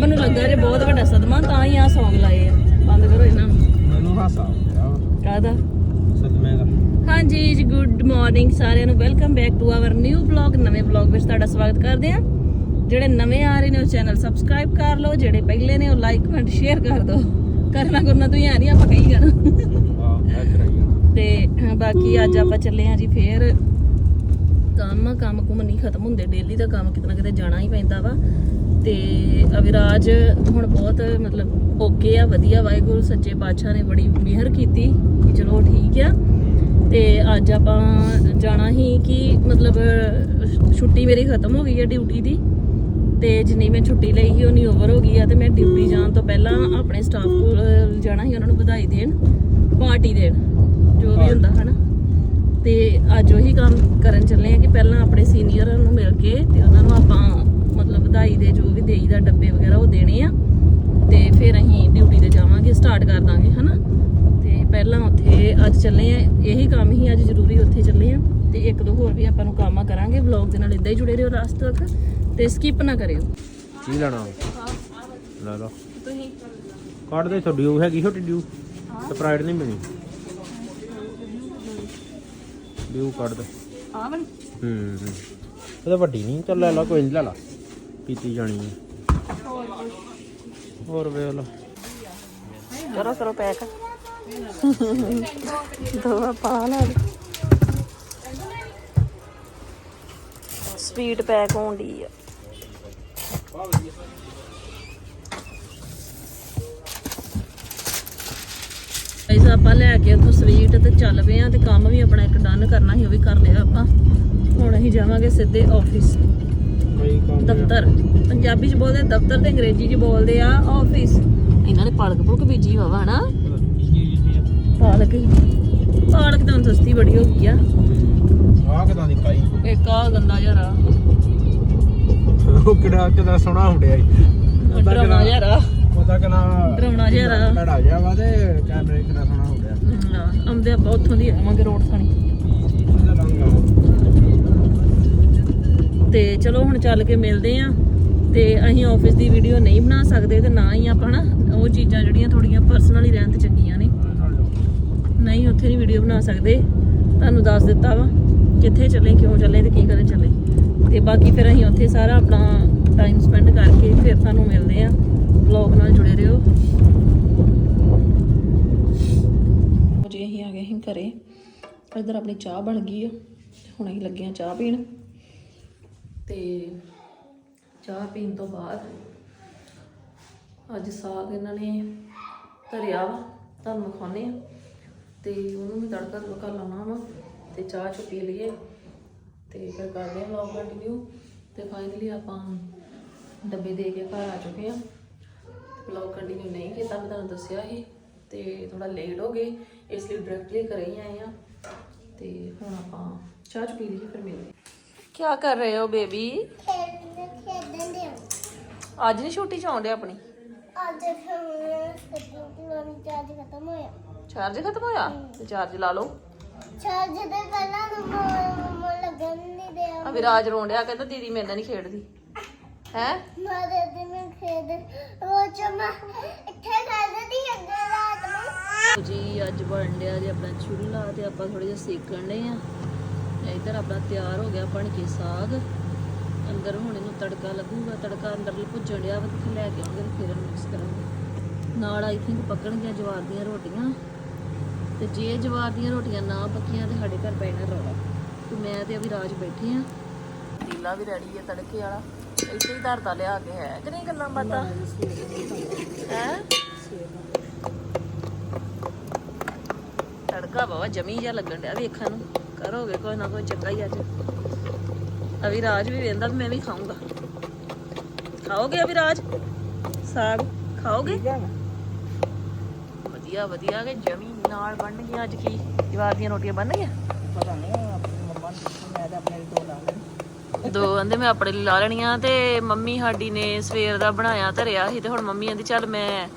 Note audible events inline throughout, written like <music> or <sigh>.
ਰੱਬ ਨੂੰ ਲੱਗਾ ਜੇ ਬਹੁਤ ਵੱਡਾ ਸਦਮਾ ਤਾਂ ਹੀ ਆ ਸੌਂਗ ਲਾਏ ਆ। ਬੰਦ ਕਰੋ ਇਹਨਾਂ ਨੂੰ। ਮੈਨੂੰ ਹਾਸਾ ਕਾਹਦਾ? ਸਦਮੇ ਦਾ। ਹਾਂਜੀ ਜੀ ਗੁੱਡ ਮਾਰਨਿੰਗ ਸਾਰਿਆਂ ਨੂੰ। Welcome back to our new vlog ਨਵੇਂ ਵਲੌਗ ਵਿੱਚ ਤੁਹਾਡਾ ਸਵਾਗਤ ਕਰਦੇ ਹਾਂ। ਜਿਹੜੇ ਨਵੇਂ ਆ ਰਹੇ ਨੇ ਉਹ ਚੈਨਲ ਸਬਸਕ੍ਰਾਈਬ ਕਰ ਲਓ ਜਿਹੜੇ ਪਹਿਲੇ ਨੇ ਉਹ ਲਾਈਕ ਕਮੈਂਟ ਸ਼ੇਅਰ ਕਰ ਦਿਓ। ਕਰਨਾ ਕਰਨਾ ਤੁਸੀਂ ਆ ਨਹੀਂ ਆਪਾਂ ਕਹੀ ਜਾਣਾ। ਇਹ ਤੇ ਹਾਂ, ਬਾਕੀ ਅੱਜ ਆਪਾਂ ਚੱਲੇ ਹਾਂ ਜੀ ਫੇਰ। ਕੰਮ ਕੰਮ ਕੁਮ ਨਹੀਂ ਖਤਮ ਹੁੰਦੇ। ਡੇਲੀ ਦਾ ਕੰਮ ਕਿਤੇ ਨਾ ਕਿਤੇ ਜਾਣਾ ਹੀ ਪੈਂਦਾ ਵਾ। ਤੇ ਅਵਿਰਾਜ ਹੁਣ ਬਹੁਤ ਮਤਲਬ ਓਕੇ ਆ ਵਧੀਆ ਵਾਹਿਗੁਰੂ ਸੱਚੇ ਪਾਤਸ਼ਾਹ ਨੇ ਬੜੀ ਮਿਹਰ ਕੀਤੀ ਕਿ ਚਲੋ ਠੀਕ ਆ। ਤੇ ਅੱਜ ਆਪਾਂ ਜਾਣਾ ਹੀ ਕਿ ਮਤਲਬ ਛੁੱਟੀ ਮੇਰੀ ਖਤਮ ਹੋ ਗਈ ਹੈ ਡਿਊਟੀ ਦੀ। ਤੇ ਜਿੰਨੀ ਮੈਂ ਛੁੱਟੀ ਲਈ ਸੀ ਉਹ ਨਹੀਂ ਓਵਰ ਹੋ ਗਈ ਆ। ਤੇ ਮੈਂ ਡਿਊਟੀ ਜਾਣ ਤੋਂ ਪਹਿਲਾਂ ਆਪਣੇ ਸਟਾਫ ਕੋਲ ਜਾਣਾ ਸੀ ਉਹਨਾਂ ਨੂੰ ਵਧਾਈ ਦੇਣ ਪਾਰਟੀ ਦੇਣ ਜੋ ਵੀ ਹੁੰਦਾ ਹਨਾ। ਤੇ ਅੱਜ ਉਹੀ ਕੰਮ ਕਰਨ ਚੱਲੇ ਆ ਕਿ ਪਹਿਲਾਂ ਆਪਣੇ ਸੀਨੀਅਰ ਨੂੰ ਮਿਲ ਕੇ ਤੇ ਉਹਨਾਂ ਨੂੰ ਆਪਾਂ ਮਤਲਬ ਵਧਾਈ ਦੇ ਜੋ ਵੀ ਦੇਈਦਾ ਡੱਬੇ ਵਗੈਰਾ ਉਹ ਦੇਣੇ ਆ। ਤੇ ਫਿਰ ਅਸੀਂ ਡਿਊਟੀ ਤੇ ਜਾਵਾਂਗੇ ਸਟਾਰਟ ਕਰ ਦਾਂਗੇ ਹਨਾ? ਤੇ ਪਹਿਲਾਂ ਉੱਥੇ ਅੱਜ ਚੱਲੇ ਆ ਇਹੀ ਕੰਮ ਹੀ ਅੱਜ ਜ਼ਰੂਰੀ ਉੱਥੇ ਚੱਲੇ ਆ। ਤੇ ਇੱਕ ਦੋ ਹੋਰ ਵੀ ਆਪਾਂ ਨੂੰ ਕੰਮਾਂ ਕਰਾਂਗੇ ਵਲੌਗ ਦੇ ਨਾਲ ਇਦਾਂ ਹੀ ਜੁੜੇ ਰਹੋ ਲਾਸਟ ਤੱਕ। ਤੇ ਸਕਿਪ ਨਾ ਕਰਿਓ। ਕੀ ਲੈਣਾ ਲੈ ਲਓ। ਤੁਸੀਂ ਕੱਢ ਦੇ ਛੋਡੀ ਉਹ ਹੈਗੀ ਛੋਟੀ ਡਿਊ ਸਪਰਾਈਟ ਨਹੀਂ ਮਿਲੀ। ਡਿਊ ਕੱਢ ਦੇ। ਆ ਵਾਲੀ? ਹੂੰ ਹੂੰ। ਇਹ ਤਾਂ ਵੱਡੀ ਨਹੀਂ ਚੱਲ ਲੈ ਲਾ ਕੋਈ ਨਹੀਂ ਲੈ ਲਾ। ਪੀਤੀ ਜਾਣੀ ਹੈ ਹੋਰ ਵੇਖ ਲਾ। ਕਰੋ ਕਰੋ ਪੈਕ। ਦੋ ਪਾ ਲਾ। ਸਪੀਡ ਪੈਕ ਹੋਣ ਦੀ ਆ। ਗਾਇਸ ਆਪਾਂ ਲੈ ਕੇ ਉੱਥੋਂ ਸਵੀਟ ਤੇ ਚੱਲ ਪਏ ਆ ਤੇ ਕੰਮ ਵੀ ਆਪਣਾ ਇੱਕ ਡਨ ਕਰਨਾ ਸੀ ਉਹ ਵੀ ਕਰ ਲਿਆ ਆਪਾਂ। ਹੁਣ ਅਸੀਂ ਜਾਵਾਂਗੇ ਸਿੱਧੇ ਆਫਿਸ ਦਫ਼ਤਰ। ਪੰਜਾਬੀ ਚ ਬੋਲਦੇ ਦਫ਼ਤਰ ਤੇ ਅੰਗਰੇਜ਼ੀ ਚ ਬੋਲਦੇ ਆ ਆਫਿਸ ਇਹਨਾਂ ਨੇ ਪਾਲਕ ਪੁਲਕ ਬੀਜੀ ਹੋਵਾ ਹਨਾ? ਪਾਲਕ ਪਾਲਕ ਤਾਂ ਸਸਤੀ ਬੜੀ ਹੋ ਗਈ ਆ। ਆ ਕਿਦਾਂ ਦੀ ਕਾਈ ਇੱਕ ਆ ਗੰਦਾ ਜਰਾ ਉਹ ਕਿਹੜਾ ਕਿਦਾਂ ਸੋਹਣਾ ਹੁੰਦਿਆ ਈ। ਡਰਾਉਣਾ ਜਰਾ ਉਹਦਾ ਕਿਨਾ ਡਰਾਉਣਾ ਜਿਹਾ। ਲੜਾ ਜਾ ਵਾ ਤੇ ਕੈਮਰੇ ਕਿੰਨਾ ਸੋਹਣਾ ਹੁੰਦਿਆ ਆਉਂਦੇ ਆਪਾਂ ਉੱਥੋਂ ਦੀ ਆਵਾਂਗੇ ਰੋਡ ਥਾਣੀ। ਇਹਦਾ ਰੰਗ ਆ ਤੇ ਚਲੋ ਹੁਣ ਚੱਲ ਕੇ ਮਿਲਦੇ ਆ। ਤੇ ਅਸੀਂ ਆਫਿਸ ਦੀ ਵੀਡੀਓ ਨਹੀਂ ਬਣਾ ਸਕਦੇ ਤੇ ਨਾ ਹੀ ਆਪਾਂ ਨਾ ਉਹ ਚੀਜ਼ਾਂ ਜਿਹੜੀਆਂ ਥੋੜੀਆਂ ਪਰਸਨਲੀ ਰਹਿਣ ਤੇ ਚੰਗੀਆਂ ਨੇ। ਨਹੀਂ ਉੱਥੇ ਨਹੀਂ ਵੀਡੀਓ ਬਣਾ ਸਕਦੇ। ਤੁਹਾਨੂੰ ਦੱਸ ਦਿੱਤਾ ਵਾ ਕਿੱਥੇ ਚੱਲੇ ਕਿਉਂ ਚੱਲੇ ਤੇ ਕੀ ਕਰਨ ਚੱਲੇ। ਤੇ ਬਾਕੀ ਫਿਰ ਅਸੀਂ ਉੱਥੇ ਸਾਰਾ ਆਪਣਾ ਟਾਈਮ ਸਪੈਂਡ ਕਰਕੇ ਫਿਰ ਤੁਹਾਨੂੰ ਮਿਲਦੇ ਆ। ਵਲੌਗ ਨਾਲ ਜੁੜੇ ਰਹੋ। ਜੀ, ਅਸੀਂ ਆ ਗਏ ਹਾਂ ਘਰੇ। ਇੱਧਰ ਆਪਣੀ ਚਾਹ ਬਣ ਗਈ ਆ। ਹੁਣ ਅਸੀਂ ਲੱਗੇ ਆ ਚਾਹ ਪੀਣ। ਤੇ ਚਾਹ ਪੀਣ ਤੋਂ ਬਾਅਦ ਅੱਜ ਸਾਗ ਇਹਨਾਂ ਨੇ ਧਰਿਆ ਵਾ, ਤੁਹਾਨੂੰ ਵਿਖਾਉਂਦੇ ਆ। ਤੇ ਉਹਨੂੰ ਵੀ ਤੜਕਾ ਤੁੜਕਾ ਲਾਉਣਾ ਵਾ ਤੇ ਚਾਹ ਚੁ ਪੀ ਲਈਏ। ਤੇ ਫਿਰ ਕਰਦੇ ਆ ਵਲੌਗ ਕੰਟੀਨਿਊ ਤੇ ਫਾਈਨਲੀ ਆਪਾਂ ਡੱਬੇ ਦੇ ਕੇ ਘਰ ਆ ਚੁੱਕੇ ਆ। ਵਲੌਗ ਕੰਟੀਨਿਊ ਨਹੀਂ ਕੀਤਾ ਮੈਂ ਤੁਹਾਨੂੰ ਦੱਸਿਆ ਸੀ ਤੇ ਥੋੜਾ ਲੇਟ ਹੋ ਗਏ ਇਸ ਲਈ ਡਾਇਰੈਕਟਲੀ ਘਰੇ ਹੀ ਆਏ ਆ ਤੇ ਹੁਣ ਆਪਾਂ ਚਾਹ ਚੁ ਪੀ ਲਈਏ ਫਿਰ ਮਿਲਦੇ ਕੀ ਕਰ ਰਹੇ ਹੋ ਬੇਬੀ? ਖੇਡਣ ਦੇ ਅੱਜ ਨਹੀਂ ਛੁੱਟੀ ਚ ਆਉਂਦੇ ਆਪਣੀ? ਅੱਜ ਸਕਿੰਟ ਚਾਰਜ ਖਤਮ ਹੋਇਆ। ਚਾਰਜ ਖਤਮ ਹੋਇਆ? ਤੇ ਚਾਰਜ ਲਾ ਲਓ। ਚਾਰਜ ਦੇ ਪਹਿਲਾਂ ਨੂੰ ਮੋ ਲੱਗਣ ਨਹੀਂ ਦਿਆ ਆ ਵਿਰਾਜ ਰੋਂਡਿਆ ਕਹਿੰਦਾ ਦੀਦੀ ਮੇਰੇ ਨਾਲ ਨਹੀਂ ਖੇਡਦੀ। ਹੈ? ਮਾਰੇ ਦੇ ਮੈਂ ਖੇਡ ਉਹ ਚਮਾ ਇੱਥੇ ਖੇਡਦੀ ਅੱਗੇ ਰਾਤ ਨੂੰ। ਜੀ ਅੱਜ ਬਣ ਲਿਆ ਜੀ ਆਪਣਾ ਚੁੱਲ੍ਹਾ ਤੇ ਆਪਾਂ ਥੋੜੇ ਜਿਹਾ ਸੇਕਣ ਲਏ ਆ ਇੱਧਰ ਆਪਣਾ ਤਿਆਰ ਹੋ ਗਿਆ ਬਣ ਕੇ ਸਾਗ। ਅੰਦਰ ਹੁਣ ਇਹਨੂੰ ਤੜਕਾ ਲੱਗੂਗਾ ਤੜਕਾ ਅੰਦਰ ਭੁੱਜਣ ਡਿਆ ਵਾ ਤੇ ਲੈ ਕੇ ਆਉਂਗੇ ਤੇ ਫਿਰ ਮਿਕਸ ਕਰਾਂਗੇ ਨਾਲ ਆਈ ਥਿੰਕ ਪੱਕਣਗੀਆਂ ਜਵਾਰ ਦੀਆਂ ਰੋਟੀਆਂ। ਤੇ ਜੇ ਜਵਾਰ ਦੀਆਂ ਰੋਟੀਆਂ ਨਾ ਪੱਕੀਆਂ ਤੇ ਸਾਡੇ ਘਰ ਪੈਣਾ ਰੌਲਾ। ਤੇ ਮੈਂ ਤੇ ਅਭੀ ਰਾਜ ਬੈਠੇ ਆ ਪੀਲਾ ਵੀ ਰੈਡੀ ਹੈ ਤੜਕੇ ਵਾਲਾ। ਇੱਥੇ ਹੀ ਧਰਤਾ ਲਿਆ ਕੇ ਹੈ ਕਿ ਨਹੀਂ ਗੱਲਾਂ ਬਾਤਾਂ? ਹੈ? ਤੜਕਾ ਬਾਵਾ ਜਮੀ ਜਿਹਾ ਲੱਗਣ ਡਿਆ ਵੇਖਣ ਨੂੰ। ਕਰੋਗੇ ਕੋਈ ਨਾ ਕੋਈ ਹੀ ਅੱਜ। ਅਭੀ ਰਾਜ ਵੀ ਵੇਂਦਾ ਮੈਂ ਵੀ ਖਾਊਂਗਾ। ਖਾਓਗੇ ਅਭੀ ਰਾਜ? ਸਾਗ ਖਾਓਗੇ? ਵਧੀਆ ਵਧੀਆ ਕਿ ਜਮੀ ਨਾਲ ਬਣ ਗਈਆਂ ਅੱਜ ਕੀ? ਜਵਾਰ ਦੀਆਂ ਰੋਟੀਆਂ ਬਣ ਗਈਆਂ? ਪਤਾ ਨਹੀਂ ਆਪਣੀ ਮੰਮਾ ਮੈਂ ਤਾਂ ਆਪਣੇ ਦੋ ਲਾ ਲੈਣੇ ਦੋ ਕਹਿੰਦੇ ਮੈਂ ਆਪਣੇ ਲਈ ਲਾ ਲੈਣੀਆਂ ਤੇ ਮੰਮੀ ਸਾਡੀ ਨੇ ਸਵੇਰ ਦਾ ਬਣਾਇਆ ਧਰਿਆ ਸੀ ਤੇ ਹੁਣ ਮੰਮੀ ਕਹਿੰਦੀ ਚੱਲ ਮੈਂ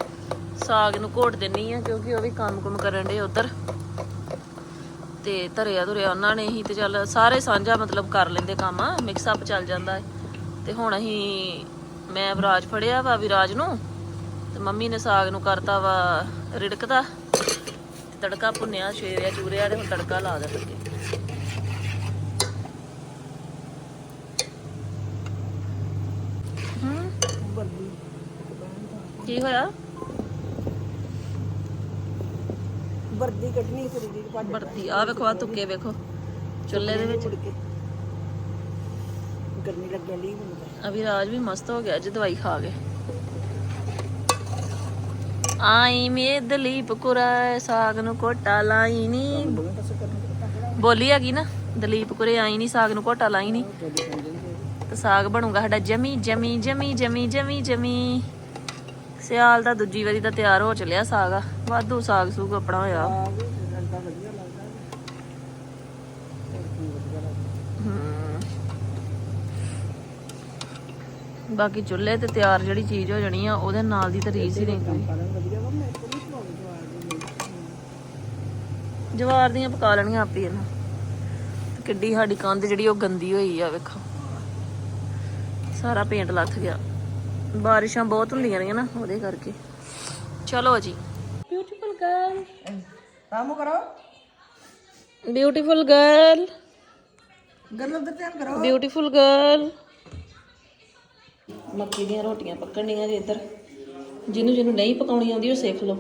ਸਾਗ ਨੂੰ ਘੋਟ ਦਿੰਨੀ ਆ ਕਿਉਂਕਿ ਉਹ ਵੀ ਕੰਮ ਕੁਮ ਕਰਨ ਦੇ ਉਧਰ। ਤੇ ਧਰਿਆ ਧੁਰਿਆ ਉਹਨਾਂ ਨੇ ਹੀ ਤੇ ਚੱਲ ਸਾਰੇ ਸਾਂਝਾ ਮਤਲਬ ਕਰ ਲੈਂਦੇ ਕੰਮ ਮਿਕਸ ਅਪ ਚੱਲ ਜਾਂਦਾ ਹੈ ਤੇ ਹੁਣ ਅਸੀਂ, ਮੈਂ ਵਿਰਾਜ ਫੜਿਆ ਵਾ ਵਿਰਾਜ ਨੂੰ ਤੇ ਮੰਮੀ ਨੇ ਸਾਗ ਨੂੰ ਕਰਤਾ ਵਾ ਰਿੜਕਦਾ। ਤੇ ਤੜਕਾ ਭੁੰਨਿਆ ਛੇਰਿਆ ਚੂਰਿਆ ਤੇ ਹੁਣ ਤੜਕਾ ਲਾ ਦੇ ਲੱਗੇ ਕੀ ਹੋਇਆ? ਵਰਦੀ ਕੱਢਣੀ ਫਿਰ ਦੀ ਪੱਜ ਵਰਤੀ ਆ ਵੇਖੋ ਆ ਤੁੱਕੇ ਵੇਖੋ। ਚੁੱਲ੍ਹੇ ਦੇ ਵਿੱਚ। ਗਰਮੀ ਲੱਗਣ ਲਈ ਮੈਨੂੰ ਅਭਿਰਾਜ ਵੀ ਮਸਤ ਹੋ ਗਿਆ ਅੱਜ ਦਵਾਈ ਖਾ ਕੇ ਆਈ ਮੇ ਦਲੀਪ ਕੁਰਾ ਸਾਗ ਨੂੰ ਕੋਟਾ ਲਾਈ ਨੀ। ਬੋਲੀ ਹੈਗੀ ਨਾ ਦਲੀਪ ਕੁਰੇ ਆਈ ਨਹੀਂ ਸਾਗ ਨੂੰ ਕੋਟਾ ਲਾਈ ਨਹੀਂ ਤੇ ਸਾਗ ਬਣੂਗਾ ਸਾਡਾ ਜਮੀ ਜਮੀ ਜਮੀ ਜਮੀ ਜਮੀ ਜਮੀ। ਸਿਆਲ ਦਾ ਦੂਜੀ ਵਾਰੀ ਦਾ ਤਿਆਰ ਹੋ ਚਲਿਆ ਸਾਗ ਵਾਧੂ ਸਾਗ ਸੂਗ ਆਪਣਾ ਹੋਇਆ। ਬਾਕੀ ਚੁੱਲ੍ਹੇ ਤੇ ਤਿਆਰ ਜਿਹੜੀ ਚੀਜ਼ ਹੋ ਜਾਣੀ ਆ, ਉਹਦੇ ਨਾਲ ਦੀ ਤਾਂ ਰੀਸ ਹੀ ਨਹੀਂ ਕੋਈ ਜਵਾਰ ਦੀਆਂ ਪਕਾ ਲੈਣੀਆਂ ਆਪੀ ਇਹਨਾਂ। ਤੇ ਕਿੱਡੀ ਸਾਡੀ ਕੰਧ ਜਿਹੜੀ ਉਹ ਗੰਦੀ ਹੋਈ ਆ, ਵੇਖੋ। ਸਾਰਾ ਪੇਂਟ ਲੱਥ ਗਿਆ। ਬਾਰਿਸ਼ਾਂ ਬਹੁਤ ਹੁੰਦੀਆਂ ਰਹੀਆਂ ਨਾ ਉਹਦੇ ਕਰਕੇ। ਚਲੋ ਜੀ। ਬਿਊਟੀਫੁਲ ਗਰਲ ਕੰਮ ਕਰੋ। ਬਿਊਟੀਫੁਲ ਗਰਲ ਗਰਲ ਦਾ ਧਿਆਨ ਕਰੋ। ਬਿਊਟੀਫੁਲ ਗਰਲ ਮੱਕੀ ਦੀਆਂ ਰੋਟੀਆਂ ਪੱਕਣੀਆਂ ਜੀ ਇੱਧਰ। ਜਿਹਨੂੰ ਜਿਹਨੂੰ ਨਹੀਂ ਪਕਾਉਣੀ ਆਉਂਦੀ ਉਹ ਸਿੱਖ ਲਓ।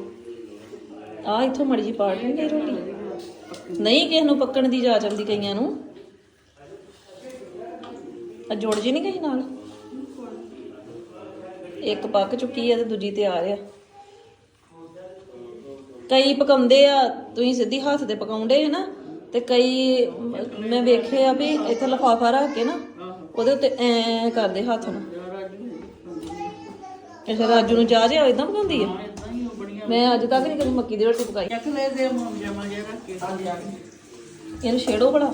ਆ ਇੱਥੋਂ ਮੜੀ ਜੀ ਪਾੜ ਨਹੀਂ ਗਈ ਰੋਟੀ। ਨਹੀਂ ਕਿਸੇ ਨੂੰ ਪੱਕਣ ਦੀ ਜਾ ਆਉਂਦੀ ਕਈਆਂ ਨੂੰ। ਆ ਜੋੜ ਜੀ ਨਹੀਂ ਗਈ ਨਾਲ? ਇੱਕ ਪੱਕ ਚੁੱਕੀ ਆ ਤੇ ਦੂਜੀ ਤਿਆਰ ਆ ਕਈ ਪਕਾਉਂਦੇ ਆ ਤੁਸੀਂ ਸਿੱਧੀ ਹੱਥ ਤੇ ਪਕਾਉਂਦੇ ਆ ਨਾ ਤੇ ਕਈ ਮ- ਵੇਖਿਆ ਵੀ ਇੱਥੇ ਲਫਾਫਾ ਰੱਖ ਕੇ ਨਾ ਉਹਦੇ ਉੱਤੇ ਐ ਕਰਦੇ ਹੱਥ ਨਾਲ ਇਹ ਰਾਜੂ ਨੂੰ ਚਾਹ ਜਿਹਾ ਇਦਾਂ ਪਕਾਉਂਦੀ ਆ? ਮੈਂ ਅੱਜ ਤੱਕ ਨਹੀਂ ਕਦੀ ਮੱਕੀ ਦੀ ਰੋਟੀ ਪਕਾਈ। ਇਹਨੂੰ ਛੇੜੋ ਬੜਾ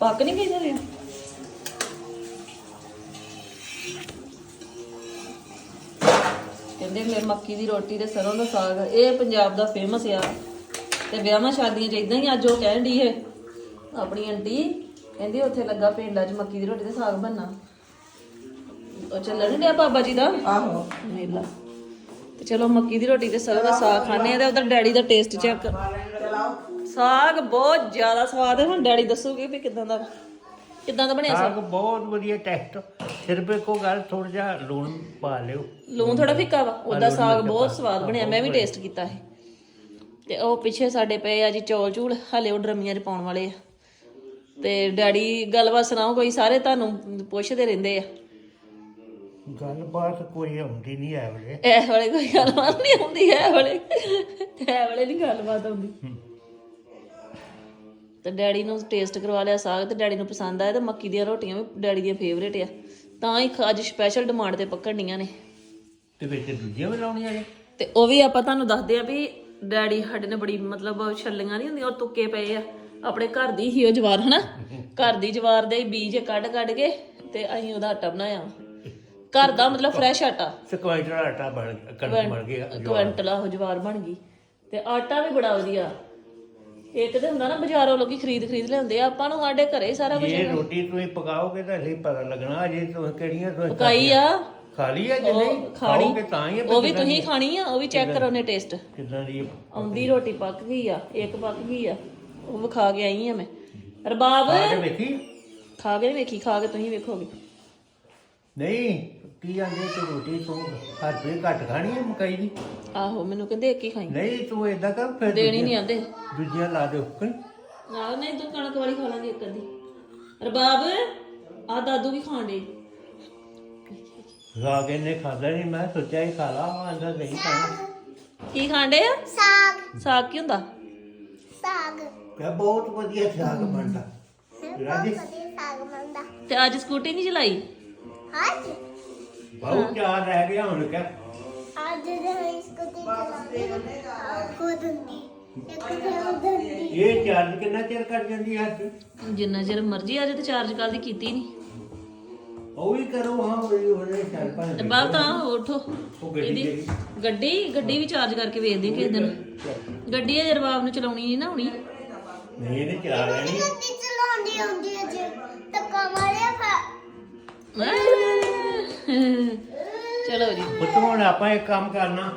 ਪੱਕ ਨਹੀਂ ਗਈ ਜਰੇ ਕਹਿੰਦੇ ਮੇਰੇ ਮੱਕੀ ਦੀ ਰੋਟੀ ਤੇ ਸਰੋਂ ਦਾ ਸਾਗ ਇਹ ਪੰਜਾਬ ਦਾ ਫੇਮਸ ਆ। ਤੇ ਵਿਆਹਾਂ ਸ਼ਾਦੀਆਂ 'ਚ ਇਦਾਂ ਹੀ ਅੱਜ ਉਹ ਕਹਿਣ ਦੀ ਹੈ ਆਪਣੀ ਆਂਟੀ ਕਹਿੰਦੀ ਉੱਥੇ ਲੱਗਾ ਪਿੰਡਾਂ 'ਚ ਮੱਕੀ ਦੀ ਰੋਟੀ ਤੇ ਸਾਗ ਬਣਨਾ। ਉਹ ਚੱਲਣ ਡਿਆ ਬਾਬਾ ਜੀ ਦਾ? ਆਹੋ। ਮੇਲਾ ਤੇ ਚਲੋ ਮੱਕੀ ਦੀ ਰੋਟੀ ਤੇ ਸਰੋਂ ਦਾ ਸਾਗ ਖਾਣੇ ਆ ਤੇ ਉਧਰ ਡੈਡੀ ਦਾ ਟੇਸਟ ਚੈੱਕ ਸਾਗ ਬਹੁਤ ਜ਼ਿਆਦਾ ਸਵਾਦ ਹੈ ਹੁਣ ਡੈਡੀ ਦੱਸੂਗੇ ਵੀ ਕਿਦਾਂ ਦਾ ਕਿਦਾਂ ਦਾ ਬਣਿਆ ਸਾਗ? ਸਾਗ ਬਹੁਤ ਵਧੀਆ ਟੈਸਟ ਸਿਰਫ ਇੱਕੋ ਗੱਲ ਥੋੜਾ ਜਿਹਾ ਲੂਣ ਪਾ ਲਿਓ। ਲੂਣ ਥੋੜਾ ਫਿੱਕਾ ਵਾ ਉਹਦਾ ਸਾਗ ਬਹੁਤ ਸਵਾਦ ਬਣਿਆ ਮੈਂ ਵੀ ਟੇਸਟ ਕੀਤਾ ਹੈ ਤੇ ਉਹ ਪਿੱਛੇ ਸਾਡੇ ਪਏ ਆ ਜੀ ਚੌਲ ਚੂਲ ਹਲੇ ਉਹ ਡਰਮੀਆਂ 'ਚ ਪਾਉਣ ਵਾਲੇ ਆ। ਤੇ ਡੈਡੀ ਗੱਲਬਾਤ ਸੁਣਾਓ ਕੋਈ ਸਾਰੇ ਤੁਹਾਨੂੰ ਪੁੱਛਦੇ ਰਹਿੰਦੇ ਆ। ਗੱਲਬਾਤ ਕੋਈ ਹੁੰਦੀ ਨਹੀਂ ਐ ਵੇਲੇ। ਇਹ ਵੇਲੇ ਕੋਈ ਗੱਲਬਾਤ ਨਹੀਂ ਹੁੰਦੀ ਹੈ ਵੇਲੇ। ਇਹ ਵੇਲੇ ਨਹੀਂ ਗੱਲਬਾਤ ਹੁੰਦੀ। ਤੇ ਡੈਡੀ ਨੂੰ ਟੇਸਟ ਕਰਵਾ ਲਿਆ ਸਾਗ ਤੇ ਡੈਡੀ ਨੂੰ ਪਸੰਦ ਆਇਆ ਤੇ ਮੱਕੀ ਦੀਆਂ ਰੋਟੀਆਂ ਵੀ ਡੈਡੀ ਦੀਆਂ ਫੇਵਰੇਟ ਆ। ਤਾਂ ਹੀ ਅੱਜ ਸਪੈਸ਼ਲ ਡਿਮਾਂਡ ਤੇ ਪੱਕਣੀਆਂ ਨੇ। ਤੇ ਵਿੱਚ ਦੂਜੀਆਂ ਵੀ ਲਾਉਣੀਆਂ ਨੇ ਤੇ ਉਹ ਵੀ ਆਪਾਂ ਤੁਹਾਨੂੰ ਦੱਸਦੇ ਆ ਵੀ ਡੈਡੀ ਸਾਡੇ ਨੇ ਬੜੀ ਮਤਲਬ ਛੱਲੀਆਂ ਨਹੀਂ ਹੁੰਦੀਆਂ ਉਹ ਤੁੱਕੇ ਪਏ ਆ। ਆਪਣੇ ਘਰ ਦੀ ਹੀ ਉਹ ਜਵਾਰ ਹਨਾ? ਘਰ ਦੀ ਜਵਾਰ ਦੇ ਬੀਜ ਕੱਢ ਕੱਢ ਕੇ ਤੇ ਅਸੀਂ ਉਹਦਾ ਆਟਾ ਬਣਾਇਆ। ਘਰ ਦਾ ਮਤਲਬ ਫਰੈਸ਼ ਆਟਾ। ਸਕੁਆਇੰਟਲ ਆਟਾ ਬਣ ਕਣਕ ਬਣ ਗਿਆ ਕੁਇੰਟਲ ਜਵਾਰ ਬਣ ਗਈ। ਤੇ ਆਟਾ ਵੀ ਬੜਾ ਵਧੀਆ। ਇੱਕ ਤੇ ਹੁੰਦਾ ਨਾ ਬਾਜ਼ਾਰੋਂ ਲੋਕੀ ਖਰੀਦ ਖਰੀਦ ਲਿਆਉਂਦੇ ਆ ਆਪਾਂ ਨੂੰ ਸਾਡੇ ਘਰੇ ਹੀ ਸਾਰਾ ਕੁਝ ਇਹ ਰੋਟੀ ਤੁਸੀਂ ਪਕਾਓਗੇ ਤਾਂ ਅਸੀਂ ਪਤਾ ਲੱਗਣਾ ਜੇ ਤੁਸੀਂ ਕਿਹੜੀਆਂ ਤੁਸੀਂ ਪਕਾਈ ਆ। ਖਾ ਲਈ ਆ ਜੇ ਨਹੀਂ? ਖਾਣੀ। ਖਾਓਗੇ ਤਾਂ ਹੀ ਉਹ ਵੀ ਤੁਸੀਂ ਖਾਣੀ ਆ ਉਹ ਵੀ ਚੈੱਕ ਕਰੋ ਨੇ ਟੇਸਟ ਕਿਦਾਂ ਦੀ ਆਉਂਦੀ ਰੋਟੀ ਪੱਕ ਗਈ ਆ ਇੱਕ ਪੱਕ ਗਈ ਆ ਉਹ ਵਿਖਾ ਕੇ ਆਈ ਆ ਮੈਂ। ਰਬਾਬ। ਆ ਕੇ ਵੇਖੀ? ਖਾ ਕੇ ਨੀ ਵੇਖੀ ਖਾ ਕੇ ਤੁਸੀਂ ਵੇਖੋਗੇ। ਨਹੀਂ ਕੀ ਆਂਦੇ ਤੂੰ ਰੋਟੀ ਤੂੰ ਹੱਥ ਵੀ ਘੱਟ ਖਾਣੀ ਹੈ ਮਕਾਈ ਦੀ? ਆਹੋ ਮੈਨੂੰ ਕਹਿੰਦੇ ਇੱਕ ਹੀ ਖਾਈ। ਨਹੀਂ ਤੂੰ ਏਦਾਂ ਕਰ ਫਿਰ ਦੇਣੀ ਨਹੀਂ ਆਂਦੇ। ਦੂਜੀਆਂ ਲਾ ਦਿਓ ਕਿ ਆਹ ਨਹੀਂ ਤੂੰ ਕਣਕ ਵਾਲੀ ਖਾ ਲਾਂਗੇ ਇੱਕ ਅੱਧੀ। ਰਬਾਬ ਆ ਦਾਦੂ ਵੀ ਖਾਣ ਦੇ ਲਾ ਕੇ ਨੇ ਖਾਦਾ ਨਹੀਂ ਮੈਂ ਸੋਚਿਆ ਹੀ ਖਾ ਲਾ ਆਂਦਾ ਨਹੀਂ ਖਾਣਾ। ਕੀ ਖਾਣ ਦੇ ਆ? ਸਾਗ। ਸਾਗ ਕੀ ਹੁੰਦਾ? ਸਾਗ। ਕਿਆ ਬਹੁਤ ਵਧੀਆ ਸਾਗ ਬਣਦਾ। ਰਾਜੀ ਸਾਗ ਮੰਦਾ ਤੇ ਅੱਜ ਸਕੂਟੀ ਨਹੀਂ ਚਲਾਈ? ਅੱਜ? ਬਹੁਤ ਚਾਹ ਰਹਿ ਗਿਆ ਹੁਣ ਕਿਆ? ਅੱਜ ਦੇ ਇਸ ਕੋ ਤੇ ਹੁੰਦੀ ਇੱਕ ਇਹ ਚਾਰਜ ਕਿੰਨਾ ਚਿਰ ਕਰ ਜਾਂਦੀ ਹੈ ਅੱਜ? ਜਿੰਨਾ ਚਿਰ ਮਰਜ਼ੀ ਆ ਜੇ ਤੇ ਚਾਰਜ ਕੱਲ ਦੀ ਕੀਤੀ ਨਹੀਂ ਉਹ ਵੀ ਕਰੋ ਹਾਂ ਉਹ ਉਹਨੇ ਚੱਲ ਪਾ ਤੇ ਬਾਅਦ ਤਾਂ ਉਠੋ। ਉਹ ਗੱਡੀ ਇਹਦੀ ਜਿਹੜੀ। ਗੱਡੀ ਗੱਡੀ ਵੀ ਚਾਰਜ ਕਰਕੇ ਵੇਚਦੇ ਕਿਸੇ ਦਿਨ। ਗੱਡੀ ਅਜੇ ਰਬਾਬ ਨੂੰ ਚਲਾਉਣੀ ਨਹੀਂ ਨਾ ਆਉਣੀ ਨਹੀਂ ਇਹਨੇ ਚਲਾ ਲੈਣੀ ਗੱਡੀ ਚਲਾਉਂਦੀ ਆਉਂਦੀ ਹੈ ਜੇ। ਧੱਕਾ ਮਾਰਿਆ ਚਲੋ ਜੀ। ਪੁੱਤ ਹੁਣ ਆਪਾਂ ਇੱਕ ਕੰਮ ਕਰਨਾ।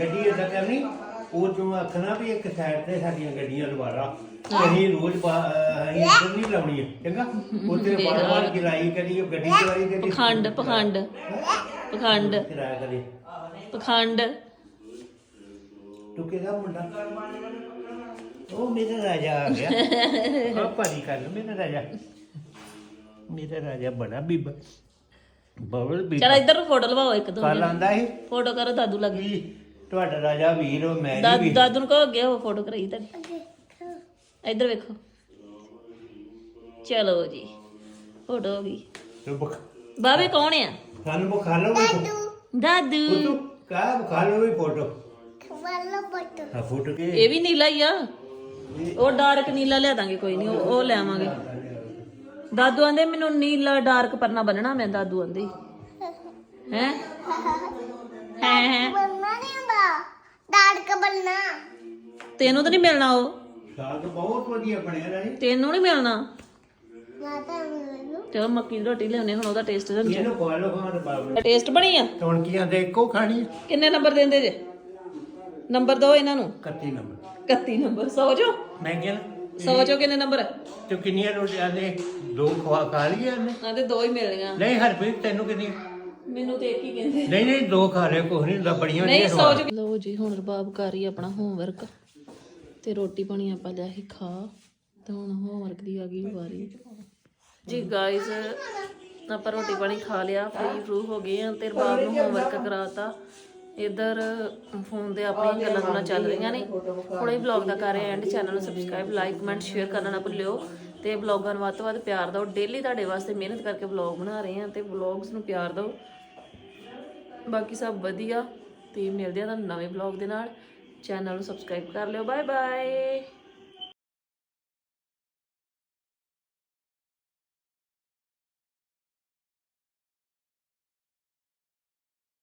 ਗੱਡੀ ਏਦਾਂ ਕਰਨੀ ਉਹ ਤੂੰ ਆਖਣਾ ਵੀ ਇੱਕ ਸਾਈਡ ਤੇ ਸਾਡੀਆਂ ਗੱਡੀਆਂ ਲਵਾ ਲਾ ਤੇ ਅਸੀਂ ਰੋਜ਼ ਬਾ- ਅਹ ਅਸੀਂ ਇੱਧਰ ਨਹੀਂ ਲਾਉਣੀ ਚੰਗਾ? ਉੱਥੇ ਬਾਰ ਬਾਰ ਕਿਰਾਈ ਕਰੀ ਗੱਡੀ ਚਲਾਈ ਕਰੀ ਪਖੰਡ ਪਖੰਡ ਪਖੰਡ। ਕਿਰਾਇਆ ਕਰੀ ਪਖੰਡ। ਤੂੰ ਕਿਹਦਾ ਮੁੰਡਾ? ਉਹ ਮੇਰਾ ਰਾਜਾ ਆ ਗਿਆ। <laughs> ਆ ਭਾਰੀ ਕਰ ਲਓ, ਮੇਰਾ ਰਾਜਾ। ਮੇਰਾ ਰਾਜਾ ਬੜਾ ਬੀਬਾ। ਬਬਲ ਚਲ ਬੀਬਾ ਇੱਧਰ ਨੂੰ ਫੋਟੋ ਲਵਾਓ ਇੱਕ ਦੋ ਕੱਲ ਆਂਦਾ ਸੀ। ਫੋਟੋ ਕਰੋ ਦਾਦੂ ਲੱਗ ਵੀ ਤੁਹਾਡਾ ਰਾਜਾ ਵੀਰ ਉਹ ਮੈਂ ਨਹੀਂ ਦਾਦੂ ਵੀਰ ਦਾਦੂ ਨੂੰ ਕਹੋ ਅੱਗੇ ਉਹ ਫੋਟੋ ਕਰਾਈ ਤੁਹਾਡੀ ਇੱਧਰ ਵੇਖੋ। ਚਲੋ ਜੀ ਫੋਟੋ ਹੋ ਗਈ। ਤੇ ਬੁਖ- ਬਾਬੇ ਕੌਣ ਆ? ਸਾਨੂੰ ਬੁਖਾ ਲਓ ਵੀ ਦਾਦੂ। ਫੋਟੋ ਕਾ ਬੁਖਾ ਲਓ ਵੀ ਫੋਟੋ? ਹਾਂ ਫੋਟੋ ਕੇ? ਇਹ ਵੀ ਨੀਲਾ ਹੀ ਆ। ਉਹ ਡਾਰਕ ਨੀਲਾ ਲਿਆ ਦਾਂਗੇ ਕੋਈ ਨਹੀਂ ਉਹ ਉਹ ਲੈ ਆਵਾਂਗੇ। ਦਾਦੂ ਆਂਦੇ ਮੈਨੂੰ ਨੀਲਾ ਡਾਰਕ ਪਰਨਾ ਬੰਨਣਾ ਮੈਂ ਦਾਦੂ ਆਂਦੇ ਹੈ। ਹੈ? ਹੈ ਬੰਨਾ ਨਹੀਂ ਹੁੰਦਾ। ਦਾੜਕ ਬੰਨਾ ਤੈਨੂੰ ਤਾਂ ਨਹੀਂ ਮਿਲਣਾ ਉਹ? ਸਾਗ ਤਾਂ ਬਹੁਤ ਵਧੀਆ ਬਣਿਆ ਰਾਜੀ ਤੈਨੂੰ ਨਹੀਂ ਮਿਲਣਾ? ਮਾਤਾ ਮੈਨੂੰ ਚਲੋ ਮੱਕੀ ਦੀ ਰੋਟੀ ਲਿਆਉਣੇ ਹੁਣ ਉਹਦਾ ਟੇਸਟ ਇਹਨੂੰ ਖਵਾ ਲਓ ਖਾਣ ਬਾਬੂ ਟੇਸਟ ਬਣੀ ਆ? ਟੌਣਕੀਆਂ ਦੇ ਇੱਕੋ ਖਾਣੀ? ਕਿੰਨੇ ਨੰਬਰ ਦਿੰਦੇ ਜੇ? ਨੰਬਰ ਦਿਓ ਇਹਨਾਂ ਨੂੰ? 31 ਨੰਬਰ। 31 ਨੰਬਰ ਸੌ ਜੋ। ਮੈਂ ਕਿਹਾ ਸੌ ਚੋਂ ਕਿੰਨੇ ਨੰਬਰ? ਤੂੰ ਕਿੰਨੀਆਂ ਰੋਟੀਆਂ ਨੇ ਦੋ ਖਵਾ ਖਾ ਲਈਆਂ ਨੇ ਆਂਦੇ ਦੋ ਹੀ ਮਿਲਣੀਆਂ ਨਹੀਂ ਹਰਪ੍ਰੀਤ ਤੈਨੂੰ ਕਿੰਨੀ ਮੈਨੂੰ ਤੇ ਇੱਕ ਹੀ ਕਹਿੰਦੇ। ਨਹੀਂ ਨਹੀਂ ਦੋ ਖਾ ਲਿਆ ਕੁਛ ਨਹੀਂ ਹੁੰਦਾ ਬੜੀਆਂ ਨਹੀਂ ਸੌ ਜੋ ਲੋ ਜੀ ਹੁਣ ਰਬਾਬ ਕਰ ਰਹੀ ਆਪਣਾ ਹੋਮਵਰਕ ਤੇ ਰੋਟੀ ਪਾਣੀ ਆਪਾਂ ਲਿਆ ਸੀ ਖਾ। ਤੇ ਹੁਣ ਹੋਮਵਰਕ ਦੀ ਆ ਗਈ ਵਾਰੀ। ਜੀ ਗਾਇਸ ਆਪਾਂ ਰੋਟੀ ਪਾਣੀ ਖਾ ਲਿਆ ਫ੍ਰੀ ਫਰੂ ਹੋ ਗਏ ਆ ਤੇ ਰਬਾਬ ਨੂੰ ਹੋਮਵਰਕ ਕਰਾਤਾ। ਇਧਰ ਫੋਨ ਤੇ ਆਪਣੀਆਂ ਗੱਲਾਂ ਗੁੱਲਾਂ ਚੱਲ ਰਹੀਆਂ ਨੇ। ਹੁਣ ਇਹ ਵਲੌਗ ਦਾ ਕਰ ਰਹੇ ਐਂਡ ਚੈਨਲ ਨੂੰ ਸਬਸਕ੍ਰਾਈਬ ਲਾਈਕ ਕਮੈਂਟ ਸ਼ੇਅਰ ਕਰਨਾ ਨਾ ਭੁੱਲਿਓ। ਤੇ ਵਲੌਗਾਂ ਨੂੰ ਵੱਧ ਤੋਂ ਵੱਧ ਪਿਆਰ ਦਿਓ। ਡੇਲੀ ਤੁਹਾਡੇ ਵਾਸਤੇ ਮਿਹਨਤ ਕਰਕੇ ਵਲੌਗ ਬਣਾ ਰਹੇ ਹਾਂ ਤੇ ਵਲੌਗਸ ਨੂੰ ਪਿਆਰ ਦਿਓ। ਬਾਕੀ ਸਭ ਵਧੀਆ। ਤੇ ਮਿਲਦੇ ਆ ਤੁਹਾਨੂੰ ਨਵੇਂ ਵਲੌਗ ਦੇ ਨਾਲ। ਚੈਨਲ ਨੂੰ ਸਬਸਕ੍ਰਾਈਬ ਕਰ ਲਿਓ। Bye bye